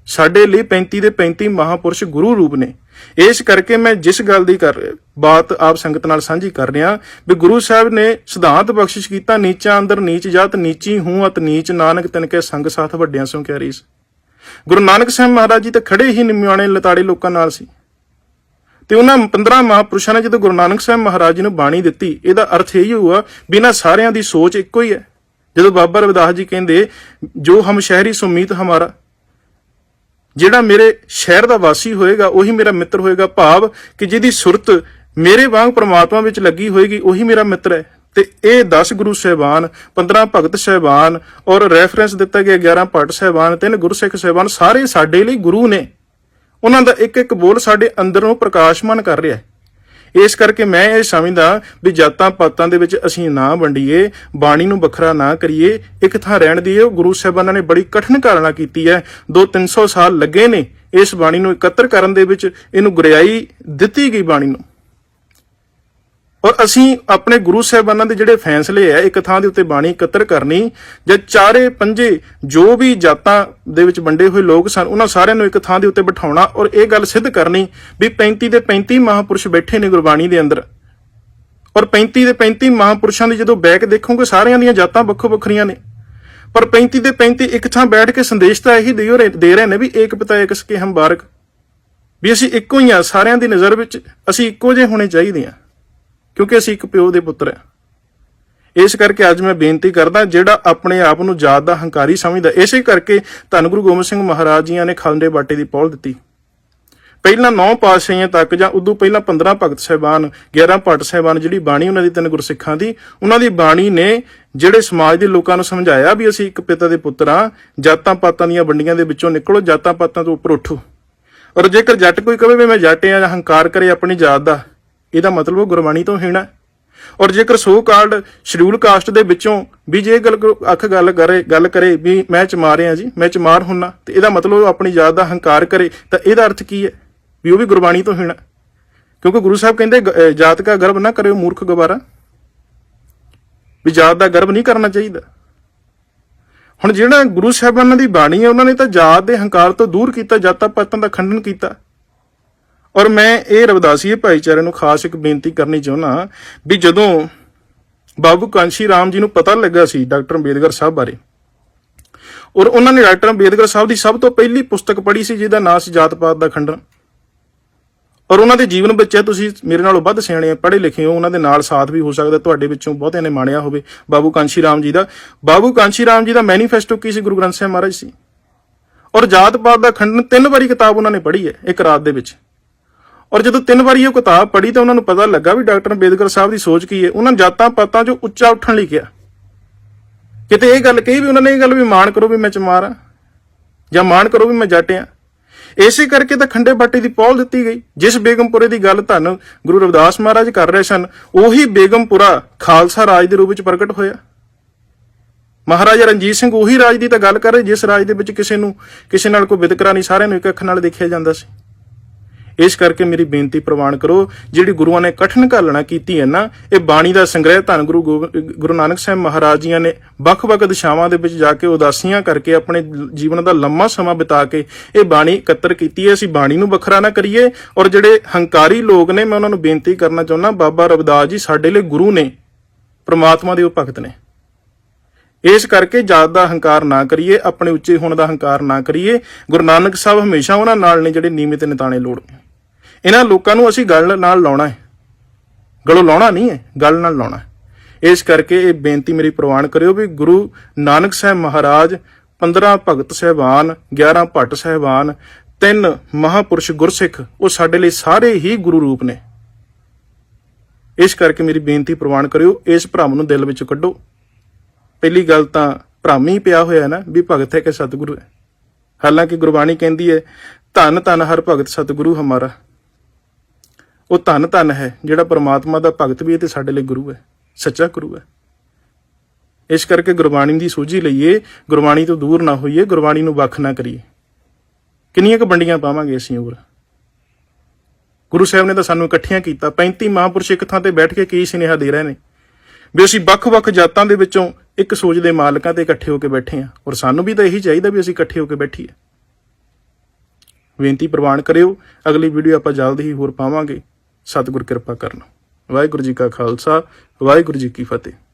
ਸਾਡੇ ਲਈ 35 ਦੇ 35 ਮਹਾਪੁਰਸ਼ ਗੁਰੂ ਰੂਪ ਨੇ। ਇਸ ਕਰਕੇ ਮੈਂ ਜਿਸ ਗੱਲ ਦੀ ਕਰ ਬਾਤ ਆਪ ਸੰਗਤ ਨਾਲ ਸਾਂਝੀ ਕਰ ਰਿਹਾ, ਵੀ ਗੁਰੂ ਸਾਹਿਬ ਨੇ ਸਿਧਾਂਤ ਬਖਸ਼ਿਸ਼ ਕੀਤਾ, ਨੀਚਾ ਅੰਦਰ ਨੀਚ ਜਾਤ, ਨੀਚੀ ਹੂੰ ਅਤ ਨੀਚ ਨਾਨਕ ਤਿਨ ਕੇ ਸੰਗ ਸਾਥ ਵੱਡਿਆਂ ਸੋ ਕਿਆ ਰੀਸ। ਗੁਰੂ ਨਾਨਕ ਸਾਹਿਬ ਮਹਾਰਾਜ ਜੀ ਤਾਂ ਖੜੇ ਹੀ ਨਿਮਿਆਣੇ ਲਤਾੜੇ ਲੋਕਾਂ ਨਾਲ ਸੀ। ਤੇ ਉਹਨਾਂ 15 ਮਹਾਪੁਰਸ਼ਾਂ ਨੇ ਜਦੋਂ ਗੁਰੂ ਨਾਨਕ ਸਾਹਿਬ ਮਹਾਰਾਜ ਜੀ ਨੂੰ ਬਾਣੀ ਦਿੱਤੀ, ਇਹਦਾ ਅਰਥ ਇਹ ਹੀ ਹੋਇਆ ਵੀ ਇਹਨਾਂ ਸਾਰਿਆਂ ਦੀ ਸੋਚ ਇੱਕੋ ਹੀ ਹੈ। ਜਦੋਂ ਬਾਬਾ ਰਵਿਦਾਸ ਜੀ ਕਹਿੰਦੇ, ਜੋ ਹਮ ਸ਼ਹਿਰੀ ਸੁਮੀਤ ਹਮਾਰਾ। ਜਿਹੜਾ ਮੇਰੇ ਸ਼ਹਿਰ ਦਾ ਵਾਸੀ ਹੋਏਗਾ, ਉਹੀ ਮੇਰਾ ਮਿੱਤਰ ਹੋਏਗਾ। ਭਾਵ ਕਿ ਜਿਹਦੀ ਸੁਰਤ ਮੇਰੇ ਵਾਂਗ ਪ੍ਰਮਾਤਮਾ ਵਿੱਚ ਲੱਗੀ ਹੋਏਗੀ, ਉਹੀ ਮੇਰਾ ਮਿੱਤਰ ਹੈ। ਤੇ ਇਹ 10 ਗੁਰੂ ਸਹਿਬਾਨ 15 ਭਗਤ ਸਹਿਬਾਨ ਔਰ ਰੈਫਰੈਂਸ ਦਿੱਤਾ ਗਿਆ 11 ਭੱਟ ਸਹਿਬਾਨ, ਤਿੰਨ ਗੁਰਸਿੱਖ ਸਹਿਬਾਨ, ਸਾਰੇ ਸਾਡੇ ਲਈ ਗੁਰੂ ਨੇ। ਉਹਨਾਂ ਦਾ ਇੱਕ ਇੱਕ ਬੋਲ ਸਾਡੇ ਅੰਦਰ ਨੂੰ ਪ੍ਰਕਾਸ਼ਮਾਨ ਕਰ ਰਿਹਾ ਹੈ। ਇਸ ਕਰਕੇ ਮੈਂ ਇਹ ਸਮਝਦਾ ਵੀ ਜਾਤਾਂ ਪਾਤਾਂ ਦੇ ਵਿੱਚ ਅਸੀਂ ਨਾ ਵੰਡੀਏ, ਬਾਣੀ ਨੂੰ ਵੱਖਰਾ ਨਾ ਕਰੀਏ, ਇੱਕ ਥਾਂ ਰਹਿਣ ਦੀ ਉਹ ਗੁਰੂ ਸਾਹਿਬਾਨਾਂ ਨੇ ਬੜੀ ਕਠਿਨ ਕਾਰਨਾ ਕੀਤੀ ਹੈ। 2-300 ਸਾਲ ਲੱਗੇ ਨੇ ਇਸ ਬਾਣੀ ਨੂੰ ਇਕੱਤਰ ਕਰਨ ਦੇ ਵਿੱਚ, ਇਹਨੂੰ ਗੁਰਿਆਈ ਦਿੱਤੀ ਗਈ ਬਾਣੀ ਨੂੰ। ਔਰ ਅਸੀਂ ਆਪਣੇ ਗੁਰੂ ਸਾਹਿਬਾਨਾਂ ਦੇ ਜਿਹੜੇ ਫੈਸਲੇ ਹੈ ਇੱਕ ਥਾਂ ਦੇ ਉੱਤੇ ਬਾਣੀ ਇਕੱਤਰ ਕਰਨੀ, ਜਾਂ ਚਾਰੇ ਪੰਜੇ ਜੋ ਵੀ ਜਾਤਾਂ ਦੇ ਵਿੱਚ ਵੰਡੇ ਹੋਏ ਲੋਕ ਸਨ, ਉਹਨਾਂ ਸਾਰਿਆਂ ਨੂੰ ਇੱਕ ਥਾਂ ਦੇ ਉੱਤੇ ਬਿਠਾਉਣਾ ਔਰ ਇਹ ਗੱਲ ਸਿੱਧ ਕਰਨੀ ਵੀ 35 ਦੇ 35 ਮਹਾਪੁਰਸ਼ ਬੈਠੇ ਨੇ ਗੁਰਬਾਣੀ ਦੇ ਅੰਦਰ। ਔਰ 35 ਦੇ 35 ਮਹਾਪੁਰਸ਼ਾਂ ਦੀ ਜਦੋਂ ਬੈਕ ਦੇਖੋਗੇ, ਸਾਰਿਆਂ ਦੀਆਂ ਜਾਤਾਂ ਵੱਖੋ ਵੱਖਰੀਆਂ ਨੇ। ਪਰ 35 ਦੇ 35 ਇੱਕ ਥਾਂ ਬੈਠ ਕੇ ਸੰਦੇਸ਼ ਤਾਂ ਇਹੀ ਦੇ ਰਹੇ ਨੇ ਵੀ ਏਕ ਪਿਤਾ ਏਕ ਸਕੇ ਹਮ ਬਾਰਕ। ਵੀ ਅਸੀਂ ਇੱਕੋ ਹੀ ਆ ਸਾਰਿਆਂ ਦੀ ਨਜ਼ਰ ਵਿੱਚ ਅਸੀਂ ਇੱਕੋ ਜਿਹੇ ਹੋਣੇ ਚਾਹੀਦੇ ਆ ਕਿਉਂਕਿ ਅਸੀਂ ਇੱਕ ਪਿਓ ਦੇ ਪੁੱਤਰ ਆ ਇਸ ਕਰਕੇ ਅੱਜ ਮੈਂ ਬੇਨਤੀ ਕਰਦਾ, ਜਿਹੜਾ ਆਪਣੇ ਆਪ ਨੂੰ ਜਾਤ ਦਾ ਹੰਕਾਰੀ ਸਮਝਦਾ, ਇਸੇ ਕਰਕੇ ਧੰਨ ਗੁਰੂ ਗੋਬਿੰਦ ਸਿੰਘ ਮਹਾਰਾਜ ਜੀਆਂ ਨੇ ਖਲੰਡੇ ਬਾਟੇ ਦੀ ਪੌਲ ਦਿੱਤੀ। ਪਹਿਲਾਂ ਨੌ ਪਾਤਸ਼ਾਹੀਆਂ ਤੱਕ ਜਾਂ ਉਦੋਂ ਪਹਿਲਾਂ 15 ਭਗਤ ਸਹਿਬਾਨ 11 ਭੱਟ ਸਹਿਬਾਨ ਜਿਹੜੀ ਬਾਣੀ ਉਹਨਾਂ ਦੀ ਤਿੰਨ ਗੁਰਸਿੱਖਾਂ ਦੀ, ਉਹਨਾਂ ਦੀ ਬਾਣੀ ਨੇ ਜਿਹੜੇ ਸਮਾਜ ਦੇ ਲੋਕਾਂ ਨੂੰ ਸਮਝਾਇਆ ਵੀ ਅਸੀਂ ਇੱਕ ਪਿਤਾ ਦੇ ਪੁੱਤਰ ਆ ਜਾਤਾਂ ਪਾਤਾਂ ਦੀਆਂ ਵੰਡੀਆਂ ਦੇ ਵਿੱਚੋਂ ਨਿਕਲੋ, ਜਾਤਾਂ ਪਾਤਾਂ ਤੋਂ ਉੱਪਰ ਉੱਠੋ। ਔਰ ਜੇਕਰ ਜੱਟ ਕੋਈ ਕਹੇ ਵੀ ਮੈਂ ਜੱਟ ਆ ਜਾਂ ਹੰਕਾਰ ਕਰੇ ਆਪਣੀ ਜਾਤ ਦਾ ਇਹਦਾ ਮਤਲਬ ਉਹ ਗੁਰਬਾਣੀ ਤੋਂ ਹੀਣਾ ਔਰ ਜੇਕਰ ਸੋ ਕਾਲਡ ਸ਼ਡਿਊਲ ਕਾਸਟ ਦੇ ਵਿੱਚੋਂ ਵੀ ਜੇ ਗੱਲ ਕਰੋ- ਅੱਖ ਗੱਲ ਕਰੇ ਗੱਲ ਕਰੇ ਵੀ ਮੈਂ ਚਮਾਰ ਆ ਜੀ, ਮੈਂ ਚਮਾਰ ਹੁੰਨਾ, ਤੇ ਇਹਦਾ ਮਤਲਬ ਉਹ ਆਪਣੀ ਜਾਤ ਦਾ ਹੰਕਾਰ ਕਰੇ, ਤਾਂ ਇਹਦਾ ਅਰਥ ਕੀ ਹੈ? ਵੀ ਉਹ ਵੀ ਗੁਰਬਾਣੀ ਤੋਂ ਹੀਣਾ ਕਿਉਂਕਿ ਗੁਰੂ ਸਾਹਿਬ ਕਹਿੰਦੇ, ਗ- ਅਹ, ਜਾਤ ਦਾ ਗਰਭ ਨਾ ਕਰਿਓ ਮੂਰਖ ਗਵਾਰਾ ਵੀ ਜਾਤ ਦਾ ਗਰਭ ਨਹੀਂ ਕਰਨਾ ਚਾਹੀਦਾ। ਹੁਣ ਜਿਹੜਾ ਗੁਰੂ ਸਾਹਿਬਾਨਾਂ ਦੀ ਬਾਣੀ ਹੈ, ਉਹਨਾਂ ਨੇ ਤਾਂ ਜਾਤ ਦੇ ਹੰਕਾਰ ਤੋਂ ਦੂਰ ਕੀਤਾ, ਜਾਤਾਂ ਪਾਤਾਂ ਦਾ ਖੰਡਨ ਕੀਤਾ। ਔਰ ਮੈਂ ਇਹ ਰਵਿਦਾਸੀਏ ਭਾਈਚਾਰੇ ਨੂੰ ਖਾਸ ਇੱਕ ਬੇਨਤੀ ਕਰਨੀ ਚਾਹੁੰਦਾ ਵੀ ਜਦੋਂ ਬਾਬੂ ਕਾਂਸ਼ੀ ਰਾਮ ਜੀ ਨੂੰ ਪਤਾ ਲੱਗਾ ਸੀ ਡਾਕਟਰ ਅੰਬੇਦਕਰ ਸਾਹਿਬ ਬਾਰੇ, ਔਰ ਉਹਨਾਂ ਨੇ ਡਾਕਟਰ ਅੰਬੇਦਕਰ ਸਾਹਿਬ ਦੀ ਸਭ ਤੋਂ ਪਹਿਲੀ ਪੁਸਤਕ ਪੜ੍ਹੀ ਸੀ ਜਿਹਦਾ ਨਾਮ ਸੀ ਜਾਤ ਪਾਤ ਦਾ ਖੰਡਨ, ਔਰ ਉਹਨਾਂ ਦੇ ਜੀਵਨ ਵਿੱਚ ਤੁਸੀਂ ਮੇਰੇ ਨਾਲੋਂ ਵੱਧ ਸਿਆਣੇ ਆ, ਪੜ੍ਹੇ ਲਿਖੇ ਹੋ, ਉਹਨਾਂ ਦੇ ਨਾਲ ਸਾਥ ਵੀ ਹੋ ਸਕਦਾ, ਤੁਹਾਡੇ ਵਿੱਚੋਂ ਬਹੁਤਿਆਂ ਨੇ ਮਾਣਿਆ ਹੋਵੇ ਬਾਬੂ ਕਾਂਸ਼ੀ ਰਾਮ ਜੀ ਦਾ। ਬਾਬੂ ਕਾਂਸ਼ੀ ਰਾਮ ਜੀ ਦਾ ਮੈਨੀਫੈਸਟੋ ਕੀ ਸੀ? ਗੁਰੂ ਗ੍ਰੰਥ ਸਾਹਿਬ ਮਹਾਰਾਜ ਸੀ ਔਰ ਜਾਤ ਪਾਤ ਦਾ ਖੰਡਨ ਤਿੰਨ ਵਾਰੀ ਕਿਤਾਬ ਉਹਨਾਂ ਨੇ ਪੜ੍ਹੀ ਹੈ, ਇੱਕ ਰਾਤ ਦੇ ਵਿੱਚ। ਔਰ ਜਦੋਂ ਤਿੰਨ ਵਾਰੀ ਉਹ ਕਿਤਾਬ ਪੜ੍ਹੀ ਤਾਂ ਉਹਨਾਂ ਨੂੰ ਪਤਾ ਲੱਗਾ ਵੀ ਡਾਕਟਰ ਅੰਬੇਦਕਰ ਸਾਹਿਬ ਦੀ ਸੋਚ ਕੀ ਹੈ। ਉਹਨਾਂ ਜਾਤਾਂ ਪਾਤਾਂ 'ਚੋਂ ਉੱਚਾ ਉੱਠਣ ਲਈ ਕਿਹਾ। ਕਿਤੇ ਇਹ ਗੱਲ ਕਹੀ ਵੀ ਉਹਨਾਂ ਨੇ ਇਹ ਗੱਲ ਵੀ ਮਾਣ ਕਰੋ ਵੀ ਮੈਂ ਚਮਾਰ ਆ ਜਾਂ ਮਾਣ ਕਰੋ ਵੀ ਮੈਂ ਜੱਟ ਆ ਇਸੇ ਕਰਕੇ ਤਾਂ ਖੰਡੇ ਬਾਟੀ ਦੀ ਪੌਲ ਦਿੱਤੀ ਗਈ। ਜਿਸ ਬੇਗਮਪੁਰੇ ਦੀ ਗੱਲ ਧੰਨ ਗੁਰੂ ਰਵਿਦਾਸ ਮਹਾਰਾਜ ਕਰ ਰਹੇ ਸਨ, ਉਹੀ ਬੇਗਮਪੁਰਾ ਖਾਲਸਾ ਰਾਜ ਦੇ ਰੂਪ ਵਿੱਚ ਪ੍ਰਗਟ ਹੋਇਆ। ਮਹਾਰਾਜਾ ਰਣਜੀਤ ਸਿੰਘ ਉਹੀ ਰਾਜ ਦੀ ਤਾਂ ਗੱਲ ਕਰ ਰਹੇ, ਜਿਸ ਰਾਜ ਦੇ ਵਿੱਚ ਕਿਸੇ ਨੂੰ, ਕਿਸੇ ਨਾਲ ਕੋਈ ਵਿਤਕਰਾ ਨਹੀਂ, ਸਾਰਿਆਂ ਨੂੰ ਇੱਕ ਅੱਖ ਨਾਲ ਦੇਖਿਆ ਜਾਂਦਾ ਸੀ। ਇਸ ਕਰਕੇ ਮੇਰੀ ਬੇਨਤੀ ਪ੍ਰਵਾਨ ਕਰੋ, ਜਿਹੜੀ ਗੁਰੂਆਂ ਨੇ ਕਠਿਨ ਘਾਲਣਾ ਕੀਤੀ ਹੈ ਨਾ, ਇਹ ਬਾਣੀ ਦਾ ਸੰਗ੍ਰਹਿ ਧੰਨ ਗੁਰੂ ਗੋਬਿੰਦ- ਗੁਰੂ ਨਾਨਕ ਸਾਹਿਬ ਮਹਾਰਾਜ ਜੀਆਂ ਨੇ ਵੱਖ-ਵੱਖ ਦਿਸ਼ਾਵਾਂ ਦੇ ਵਿੱਚ ਜਾ ਕੇ ਉਦਾਸੀਆਂ ਕਰਕੇ ਆਪਣੇ ਜੀਵਨ ਦਾ ਲੰਮਾ ਸਮਾਂ ਬਿਤਾ ਕੇ ਇਹ ਬਾਣੀ ਇਕੱਤਰ ਕੀਤੀ ਹੈ। ਅਸੀਂ ਬਾਣੀ ਨੂੰ ਵੱਖਰਾ ਨਾ ਕਰੀਏ ਔਰ ਜਿਹੜੇ ਹੰਕਾਰੀ ਲੋਕ ਨੇ, ਮੈਂ ਉਹਨਾਂ ਨੂੰ ਬੇਨਤੀ ਕਰਨਾ ਚਾਹੁੰਦਾ, ਬਾਬਾ ਰਵਿਦਾਸ ਜੀ ਸਾਡੇ ਲਈ ਗੁਰੂ ਨੇ, ਪ੍ਰਮਾਤਮਾ ਦੇ ਉਹ ਭਗਤ ਨੇ। ਇਸ ਕਰਕੇ ਜਾਤ ਦਾ ਹੰਕਾਰ ਨਾ ਕਰੀਏ, ਆਪਣੇ ਉੱਚੇ ਹੋਣ ਦਾ ਹੰਕਾਰ ਨਾ ਕਰੀਏ। ਗੁਰੂ ਨਾਨਕ ਸਾਹਿਬ ਹਮੇਸ਼ਾ ਉਹਨਾਂ ਨਾਲ ਨੇ ਜਿਹੜੇ ਨਿਯਮਿਤ ਨਿਤਾਣੇ ਲੋੜ ਇਹਨਾਂ ਲੋਕਾਂ ਨੂੰ ਅਸੀਂ ਗੱਲ ਨਾਲ ਲਾਉਣਾ ਹੈ। ਗਲੋਂ ਲਾਉਣਾ ਨਹੀਂ ਹੈ, ਗੱਲ ਨਾਲ ਲਾਉਣਾ ਇਸ ਕਰਕੇ ਇਹ ਬੇਨਤੀ ਮੇਰੀ ਪ੍ਰਵਾਨ ਕਰਿਓ ਵੀ ਗੁਰੂ ਨਾਨਕ ਸਾਹਿਬ ਮਹਾਰਾਜ 15 ਭਗਤ ਸਹਿਬਾਨ 11 ਭੱਟ ਸਹਿਬਾਨ, ਤਿੰਨ ਮਹਾਪੁਰਸ਼ ਗੁਰਸਿੱਖ, ਉਹ ਸਾਡੇ ਲਈ ਸਾਰੇ ਹੀ ਗੁਰੂ ਰੂਪ ਨੇ। ਇਸ ਕਰਕੇ ਮੇਰੀ ਬੇਨਤੀ ਪ੍ਰਵਾਨ ਕਰਿਓ, ਇਸ ਭਰਮ ਨੂੰ ਦਿਲ ਵਿੱਚ ਕੱਢੋ। ਪਹਿਲੀ ਗੱਲ ਤਾਂ ਭ੍ਰਮ ਹੀ ਪਿਆ ਹੋਇਆ ਨਾ, ਵੀ ਭਗਤ ਹੈ ਕਿ ਸਤਿਗੁਰੂ ਹੈ। ਹਾਲਾਂਕਿ ਗੁਰਬਾਣੀ ਕਹਿੰਦੀ ਹੈ ਧੰਨ ਧੰਨ ਹਰ ਭਗਤ ਸਤਿਗੁਰੂ ਹਮਾਰਾ। ਉਹ ਧੰਨ ਧੰਨ ਹੈ, ਜਿਹੜਾ ਪਰਮਾਤਮਾ ਦਾ ਭਗਤ ਵੀ ਹੈ ਤੇ ਸਾਡੇ ਲਈ ਗੁਰੂ ਹੈ, ਸੱਚਾ ਗੁਰੂ ਹੈ। ਇਸ ਕਰਕੇ ਗੁਰਬਾਣੀ ਦੀ ਸੋਝੀ ਲਈਏ, ਗੁਰਬਾਣੀ ਤੋਂ ਦੂਰ ਨਾ ਹੋਈਏ, ਗੁਰਬਾਣੀ ਨੂੰ ਵੱਖ ਨਾ ਕਰੀਏ। ਕਿੰਨੀਆਂ ਕੁ ਵੰਡੀਆਂ ਪਾਵਾਂਗੇ ਅਸੀਂ ਹੋਰ। ਗੁਰੂ ਸਾਹਿਬ ਨੇ ਤਾਂ ਸਾਨੂੰ ਇਕੱਠੀਆਂ ਕੀਤਾ 35 ਮਹਾਂਪੁਰਸ਼ ਇੱਕ ਥਾਂ ਤੇ ਬੈਠ ਕੇ ਕੀ ਸੁਨੇਹਾ ਦੇ ਰਹੇ ਨੇ। ਵੀ ਅਸੀਂ ਵੱਖ-ਵੱਖ ਜਾਤਾਂ ਦੇ ਵਿੱਚੋਂ ਇੱਕ ਸੋਚ ਦੇ ਮਾਲਕਾਂ ਤੇ ਇਕੱਠੇ ਹੋ ਕੇ ਬੈਠੇ ਹਾਂ, ਔਰ ਸਾਨੂੰ ਵੀ ਤਾਂ ਇਹੀ ਚਾਹੀਦਾ ਵੀ ਅਸੀਂ ਇਕੱਠੇ ਹੋ ਕੇ ਬੈਠੀਏ। ਬੇਨਤੀ ਪ੍ਰਵਾਨ ਕਰਿਓ, ਅਗਲੀ ਵੀਡੀਓ ਆਪਾਂ ਜਲਦ ਹੀ ਹੋਰ ਪਾਵਾਂਗੇ। ਸਤਿਗੁਰ ਕਿਰਪਾ ਕਰਨ। ਵਾਹਿਗੁਰੂ ਜੀ ਕਾ ਖਾਲਸਾ ਵਾਹਿਗੁਰੂ ਜੀ ਕੀ ਫਤਿਹ।